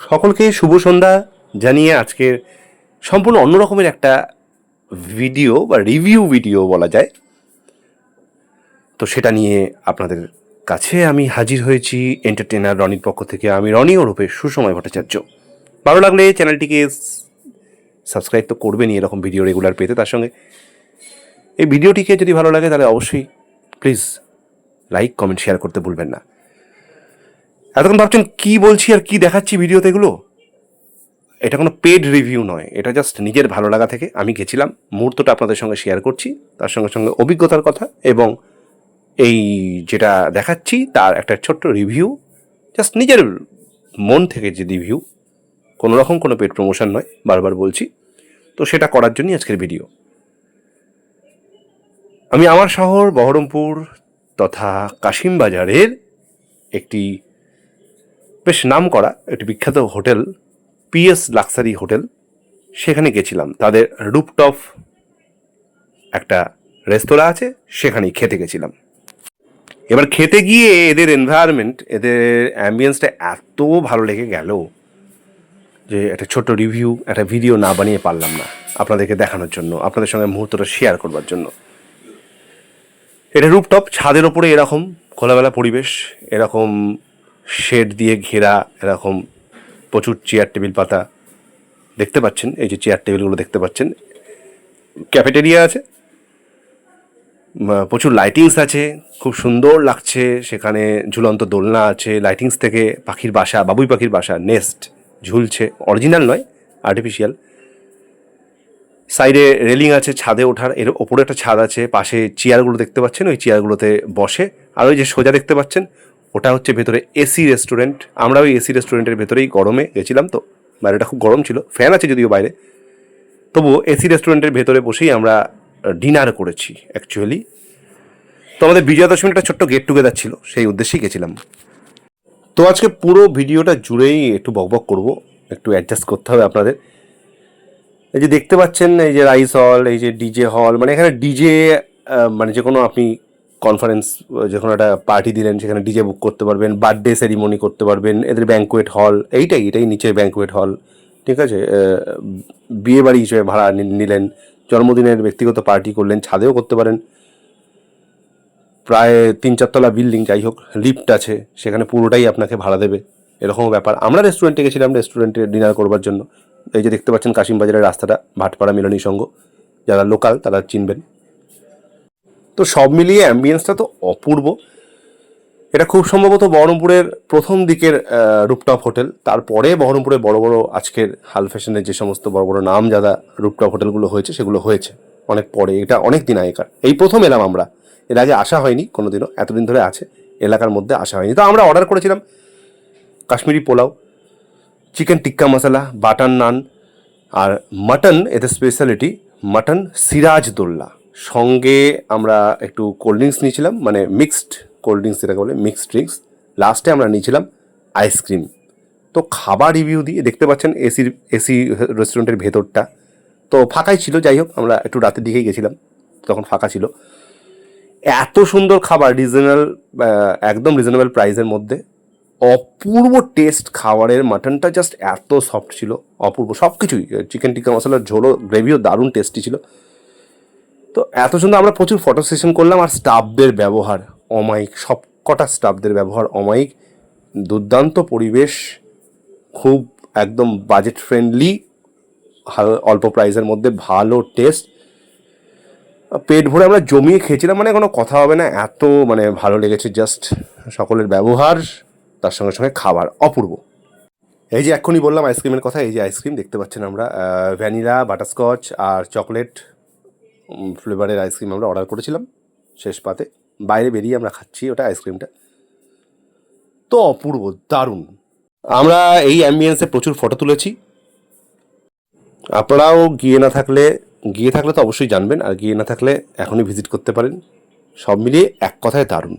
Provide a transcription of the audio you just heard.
সকলকে শুভ সন্ধ্যা জানিয়ে আজকের সম্পূর্ণ অন্য রকমের একটা ভিডিও বা রিভিউ ভিডিও বলা যায়। তো সেটা নিয়ে আপনাদের কাছে আমি হাজির হয়েছি এন্টারটেনার রনির পক্ষ থেকে আমি রনি ওরূপে সুসময় ভট্টাচার্য। ভালো লাগলে চ্যানেলটিকে সাবস্ক্রাইব তো করবেনই এরকম ভিডিও রেগুলার পেতে। তার সঙ্গে এই ভিডিওটিকে যদি ভালো লাগে তাহলে অবশ্যই প্লিজ লাইক কমেন্ট শেয়ার করতে ভুলবেন না। এতক্ষণ ভাবছেন কি বলছি আর কি দেখাচ্ছি ভিডিওতে এগুলো? এটা কোনো পেড রিভিউ নয়, এটা জাস্ট নিজের ভালো লাগা থেকে। আমি গেছিলাম, মুহূর্তটা আপনাদের সঙ্গে শেয়ার করছি, তার সঙ্গে সঙ্গে অভিজ্ঞতার কথা এবং এই যেটা দেখাচ্ছি, তার একটা ছোট্ট রিভিউ জাস্ট নিজের মন থেকে যে রিভিউ কোনো রকম কোনো পেড প্রমোশন নয়, বারবার বলছি। তো সেটা করার জন্যই আজকের ভিডিও আমি আমার শহর, বহরমপুর তথা কাশিমবাজারের একটি বেশ নাম করা একটি বিখ্যাত হোটেল পিএস লাক্সারি হোটেল। সেখানে গেছিলাম। তাদের রুপটপ একটা রেস্তোরাঁ আছে, সেখানেই খেতে গেছিলাম। এবার খেতে গিয়ে এদের এনভায়রনমেন্ট এদের অ্যাম্বিয়েন্সটা এত ভালো লেগে গেল যে একটা ছোট রিভিউ একটা ভিডিও না বানিয়ে পারলাম না আপনাদেরকে দেখানোর জন্য, আপনাদের সঙ্গে মুহূর্তটা শেয়ার করবার জন্য। এটা রুপটপ ছাদের ওপরে এরকম খোলাবেলা পরিবেশ, এরকম শেড দিয়ে ঘেরা এরকম প্রচুর চেয়ার টেবিল পাতা দেখতে পাচ্ছেন। এই যে চেয়ার টেবিলগুলো দেখতে পাচ্ছেন। ক্যাফেটেরিয়া আছে। প্রচুর লাইটিংস আছে। খুব সুন্দর লাগছে। সেখানে ঝুলন্ত দোলনা আছে। লাইটিংস থেকে পাখির বাসা, বাবুই পাখির বাসা নেস্ট ঝুলছে। অরিজিনাল নয় আর্টিফিশিয়াল সাইডে রেলিং আছে, ছাদে ওঠার। এর ওপরে একটা ছাদ আছে। পাশে চেয়ারগুলো দেখতে পাচ্ছেন। ওই চেয়ারগুলোতে বসে। আর ওই যে সোজা দেখতে পাচ্ছেন ওটা হচ্ছে ভেতরে এসি রেস্টুরেন্ট। আমরা ওই এসি রেস্টুরেন্টের ভেতরেই গরমে গেছিলাম তো বাইরেটা খুব গরম ছিল, ফ্যান আছে যদিও বাইরে। তবুও এসি রেস্টুরেন্টের ভেতরে বসেই আমরা ডিনার করেছি অ্যাকচুয়ালি তো আমাদের বিজয়া দশমীর একটা ছোট্ট গেট টুগেদার ছিল, সেই উদ্দেশ্যেই গেছিলাম। তো আজকে পুরো ভিডিওটা জুড়েই একটু বকবক করব, একটু অ্যাডজাস্ট করতে হবে আপনাদের। এই যে দেখতে পাচ্ছেন, এই যে রাইস হল, এই যে ডিজে হল মানে এখানে ডিজে মানে যে কোনো আপনি কনফারেন্স যে কোনো একটা পার্টি দিলেন, সেখানে ডিজে বুক করতে পারবেন বার্থডে সেরিমনি করতে পারবেন, এদের ব্যাঙ্কুয়েট হল এইটাই, এটাই নিচে ব্যাঙ্কুয়েট হল ঠিক আছে? বিয়ে বাড়ি হিসেবে ভাড়া নিলেন, জন্মদিনের ব্যক্তিগত পার্টি করলেন, ছাদেও করতে পারেন। প্রায় তিন চারতলা বিল্ডিং যাই হোক লিফট আছে, সেখানে পুরোটাই আপনাকে ভাড়া দেবে এরকম ব্যাপার। আমরা রেস্টুরেন্টে গেছিলাম রেস্টুরেন্টে ডিনার করবার জন্য। এই যে দেখতে পাচ্ছেন কাশিমবাজারের রাস্তাটা, ভাটপাড়া মিলনী সংঘ, যারা লোকাল তারা চিনবেন। তো সব মিলিয়ে অ্যাম্বিয়েন্সটা তো অপূর্ব। এটা খুব সম্ভবত বহরমপুরের প্রথম দিকের রুপটপ হোটেল তারপরে বহরমপুরে বড় বড় আজকের হাল ফ্যাশনের যে সমস্ত বড় বড় নাম যারা রুপটপ হোটেলগুলো হয়েছে, সেগুলো হয়েছে। অনেক পরে, এটা অনেক দিন আগেকার। এই প্রথম এলাম আমরা। এর আগে আসা হয়নি কোনোদিনও, এতদিন ধরে আছে। এলাকার মধ্যে আসা হয়নি। তো আমরা অর্ডার করেছিলাম কাশ্মীরি পোলাও চিকেন টিক্কা মশলা বাটার নান আর মাটন এদের স্পেশালিটি মাটন সিরাজ দোল্লা। সঙ্গে আমরা একটু কোল্ড ড্রিঙ্কস নিয়েছিলাম মানে মিক্সড কোল্ড ড্রিঙ্কস যেটাকে বলে মিক্সড ড্রিঙ্কস লাস্টে আমরা নিয়েছিলাম আইসক্রিম তো খাবার রিভিউ দিয়ে দেখতে পাচ্ছেন এসির এসি রেস্টুরেন্টের ভেতরটা। তো ফাঁকাই ছিল, যাই হোক, আমরা একটু রাতের দিকেই গেছিলাম, তখন ফাঁকা ছিল। এত সুন্দর খাবার রিজনেবল একদম রিজনেবল প্রাইসের মধ্যে। অপূর্ব টেস্ট খাবারের মাটনটা জাস্ট এত সফট ছিল, অপূর্ব সব কিছুই চিকেন টিক্কা মশলার ঝোলও গ্রেভিও দারুণ টেস্টি ছিল। তো এত সুন্দর আমরা প্রচুর ফটো সেশন করলাম আর স্টাফদের ব্যবহার, অমায়িক সব কটা স্টাফদের ব্যবহার অমায়িক, দুর্দান্ত পরিবেশ, খুব একদম বাজেট ফ্রেন্ডলি অল্প প্রাইসের মধ্যে ভালো টেস্ট পেট ভরে আমরা জমিয়ে খেয়েছিলাম মানে কোনো কথা হবে না, এত মানে ভালো লেগেছে জাস্ট সকলের ব্যবহার, তার সঙ্গে সঙ্গে খাবার অপূর্ব। এই যে এক্ষুনি বললাম আইসক্রিমের কথা, এই যে আইসক্রিম দেখতে পাচ্ছেন আমরা ভ্যানিলা বাটারস্কচ আর চকলেট ফ্লেভারের আইসক্রিম আমরা অর্ডার করেছিলাম শেষ পাতে। বাইরে বেরিয়ে আমরা খাচ্ছি ওটা আইসক্রিমটা তো অপূর্ব, দারুণ। আমরা এই অ্যাম্বিয়েন্সে প্রচুর ফটো তুলেছি। আপনারাও গিয়ে না থাকলে, গিয়ে থাকলে তো অবশ্যই জানবেন, আর গিয়ে না থাকলে এখনই ভিজিট করতে পারেন। সব মিলিয়ে এক কথায় দারুণ।